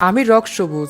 আমি রক সবুজ,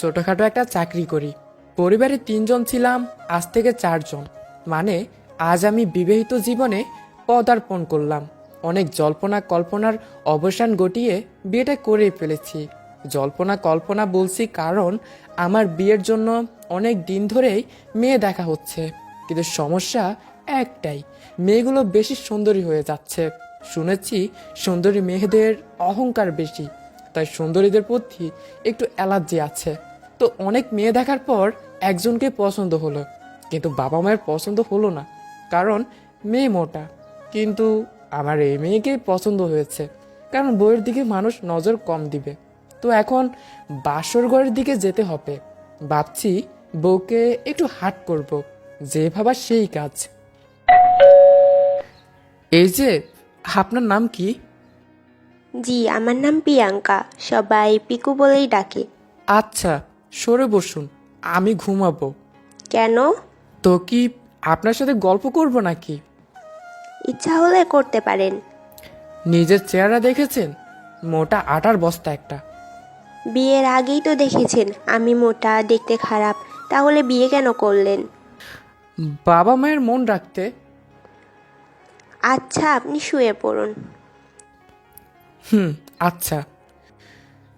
ছোটখাটো একটা চাকরি করি। পরিবারে তিনজন ছিলাম, আজ থেকে চারজন। মানে আজ আমি বিবাহিত জীবনে পদার্পণ করলাম। অনেক জল্পনা কল্পনার অবসান ঘটিয়ে বিয়েটা করে ফেলেছি। জল্পনা কল্পনা বলছি কারণ, আমার বিয়ের জন্য অনেক দিন ধরেই মেয়ে দেখা হচ্ছে। কিন্তু সমস্যা একটাই, মেয়েগুলো বেশি সুন্দরী হয়ে যাচ্ছে। শুনেছি সুন্দরী মেয়েদের অহংকার বেশি। তাই সুন্দরীদের প্রতি একটু অ্যালার্জি আছে। তো অনেক মেয়ে দেখার পর একজনকে পছন্দ হলো। কিন্তু বাবা মায়ের পছন্দ হলো না, কারণ মেয়ে মোটা। কিন্তু আমার এই মেয়েকেই পছন্দ হয়েছে, কারণ বইয়ের দিকে মানুষ নজর কম দিবে। তো এখন বাসর ঘরের দিকে যেতে হবে। ভাবছি বউকে একটু হাট করব, যে ভাবা সেই কাজ। এই যে, আপনার নাম কি? জি আমার নাম প্রিয়াঙ্কা। সবাই পিকু বলেই ডাকে। আচ্ছা সরে বসুন আমি ঘুমাবো। কেন? তো কি আপনার সাথে গল্প করব নাকি? ইচ্ছা হলে করতে পারেন। নিজের চেহারা দেখেছেন? মোটা আটার বস্তা একটা। বিয়ের আগেই তো দেখেছেন আমি মোটা দেখতে খারাপ তাহলে বিয়ে কেন করলেন? বাবা মায়ের মন রাখতে। আচ্ছা আপনি শুয়ে পড়ুন। হুম আচ্ছা।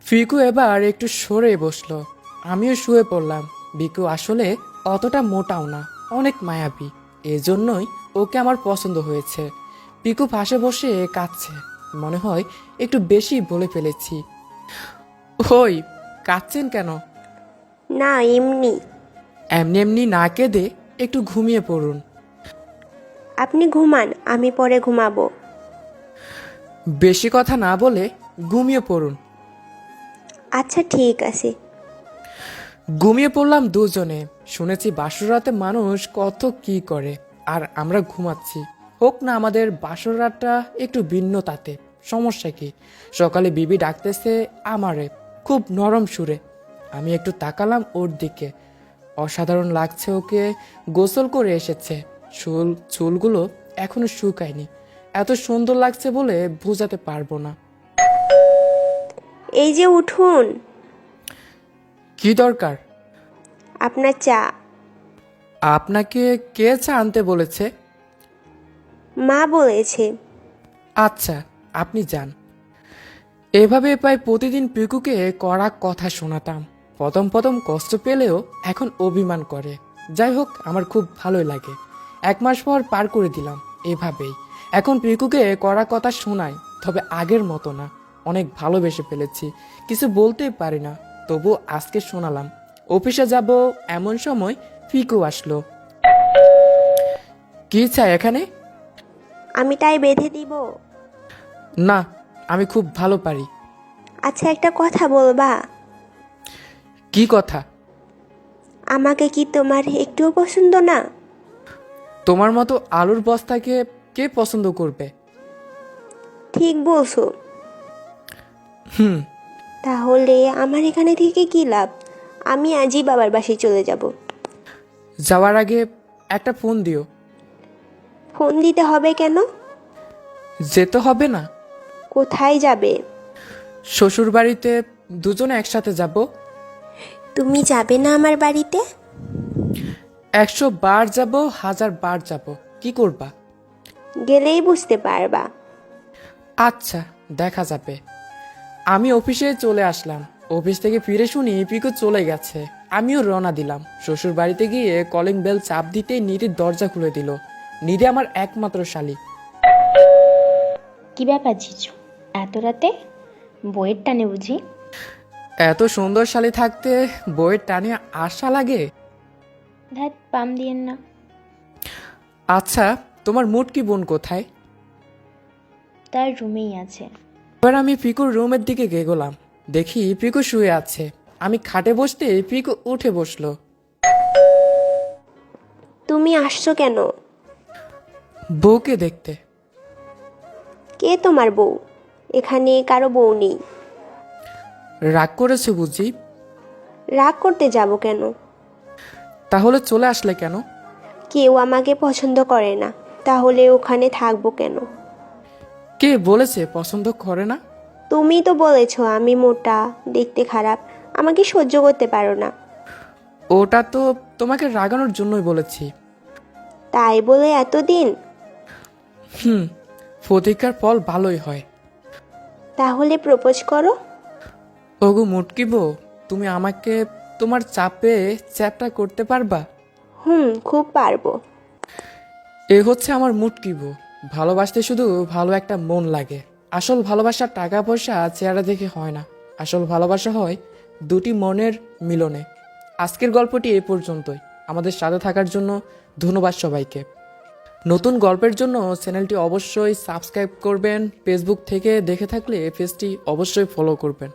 ফিকু এবার একটু সরে বসল। আমিও শুয়ে পড়লাম। বিকু আসলে অতটা মোটাও না অনেক মায়াবী। এজন্যই ওকে আমার পছন্দ হয়েছে। পিকু পাশে বসে কাঁদছে। মনে হয় একটু বেশি বলে ফেলেছি। ওই কাঁদছেন কেন? না এমনি। এমনি এমনি না কেঁদে একটু ঘুমিয়ে পড়ুন। আপনি ঘুমান আমি পরে ঘুমাবো। বেশি কথা না বলে ঘুমিয়ে পড়ুন। আচ্ছা ঠিক আছে। ঘুমিয়ে পড়লাম দুজনে। শুনেছি বাসর রাতে মানুষ কত কি করে আর আমরা ঘুমাচ্ছি। হোক না আমাদের বাসর রাতটা একটু ভিন্ন তাতে। সমস্যা কি? সকালে বিবি ডাকতেছে আমারে খুব নরম সুরে। আমি একটু তাকালাম ওর দিকে। অসাধারণ লাগছে ওকে গোসল করে এসেছে। চুল চুলগুলো এখনও শুকায়নি। এত সুন্দর লাগছে বলে বোঝাতে পারব না। এই যে উঠুন। কি দরকার? আপনার চা। আপনাকে কে চা আনতে বলেছে? মা বলেছে। আচ্ছা আপনি যান। এভাবে প্রায় প্রতিদিন পিকুকে কড়া কথা শোনাতাম। প্রথম প্রথম কষ্ট পেলেও এখন অভিমান করে। যাই হোক আমার খুব ভালোই লাগে। এক মাস পর পার করে দিলাম এভাবেই। এখন পিকুকে কড়া কথা শোনাই তবে আগের মতো না। অনেক ভালোবেসে ফেলেছি। কিছু বলতেই পারি না তবু আজকে শোনালাম। অফিসে যাব এমন সময় পিকু আসলো। কি চাই এখানে? আমি তাই বেঁধে দিব। না আমি খুব ভালো পারি। আচ্ছা একটা কথা বলবা। কি কথা? আমাকে কি তোমার একটুও পছন্দ না? তোমার মতো আলুর বস্তাকে কে পছন্দ করবে? ঠিক বলছো। হুম। তাহলে আমার এখানে থেকে কি লাভ? আমি আজই বাবার বাসায় চলে যাব। যাওয়ার আগে একটা ফোন দিও। ফোন দিতে হবে কেন? যেতে হবে না। কোথায় যাবে? শ্বশুর বাড়িতে দুজনে একসাথে যাব। তুমি যাবে না আমার বাড়িতে? একশো বার যাব হাজার বার যাব। কি করবা? গেলেই বুঝতে পারবা। আচ্ছা দেখা যাবে। আমি অফিসে চলে আসলাম। অফিস থেকে ফিরে শুনি পিকু চলে গেছে। আমিও রওনা দিলাম। শ্বশুর বাড়িতে গিয়ে কলিং বেল চাপ দিতেই নিধির দরজা খুলে দিল। নিধি আমার একমাত্র শালী। কি ব্যাপার জিজু? এত রাতে? বইয়ের টানে বুঝি? এত সুন্দর শালী থাকতে বইয়ের টানে আশা লাগে? ধ্যাত পাম দিয়েন না। আচ্ছা তোমার মুটকি বোন কোথায়? তার রুমেই আছে। এবার আমি পিকুর রুমের দিকে গেগোলাম দেখি পিকু শুয়ে আছে। আমি খাটে বসতে পিকু উঠে বসল। তুমি আসছো কেন? বউকে দেখতে। কে তোমার বউ? এখানে কারও বউ নেই। রাগ করেছে বুঝি? রাগ করতে যাব কেন? তাহলে চলে আসলে কেন? কেউ আমাকে পছন্দ করে না। তাহলে ওখানে থাকব কেন? কে বলেছে? পছন্দ করে না? তুমি তো বলেছ আমি মোটা দেখতে খারাপ আমাকে সহ্য করতে পারো না। ওটা তো তোমাকে রাগানোর জন্যই বলেছি। তাই বলে এতদিন? হুম প্রতিকার ফল ভালোই হয়। তাহলে প্রপোজ করো। ওগো মুটকিবো তুমি আমাকে তোমার চাপে চ্যাপটা করতে পারবা? হুম খুব পারব। এ হচ্ছে আমার মুটকিবো ভালোবাসতে শুধু ভালো একটা মন লাগে। আসল ভালোবাসা টাকা পয়সা চেহারা দেখে হয় না। আসল ভালোবাসা হয় দুটি মনের মিলনে। আজকের গল্পটি এ পর্যন্তই। আমাদের সাথে থাকার জন্য ধন্যবাদ সবাইকে। নতুন গল্পের জন্য চ্যানেলটি অবশ্যই সাবস্ক্রাইব করবেন। ফেসবুক থেকে দেখে থাকলে পেজটি অবশ্যই ফলো করবেন।